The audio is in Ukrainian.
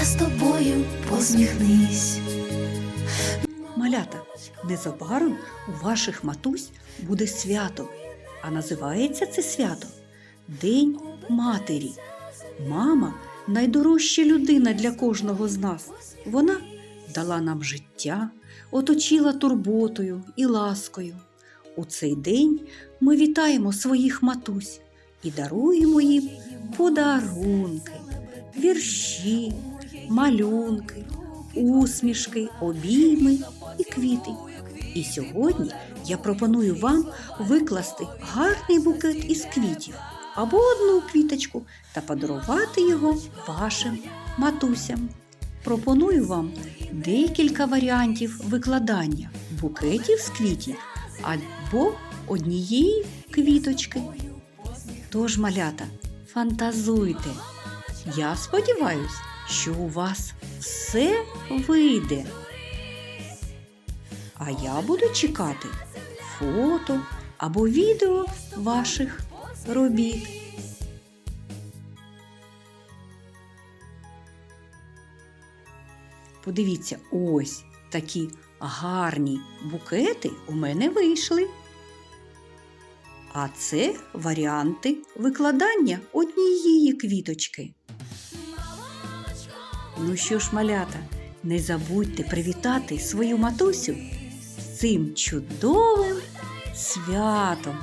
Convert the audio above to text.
я з тобою посміхнись. Малята, незабаром у ваших матусь буде свято, а називається це свято День Матері. Мама найдорожча людина для кожного з нас. Вона дала нам життя, оточила турботою і ласкою. У цей день ми вітаємо своїх матусь і даруємо їм подарунки, вірші, малюнки, усмішки, обійми і квіти. І сьогодні я пропоную вам викласти гарний букет із квітів або одну квіточку та подарувати його вашим матусям. Пропоную вам декілька варіантів викладання букетів з квітів або однієї квіточки. Тож, малята, фантазуйте. Я сподіваюсь, що у вас все вийде. А я буду чекати фото або відео ваших робіт. Подивіться, ось такі гарні букети у мене вийшли. А це варіанти викладання однієї квіточки. Ну що ж, малята, не забудьте привітати свою матусю з цим чудовим святом.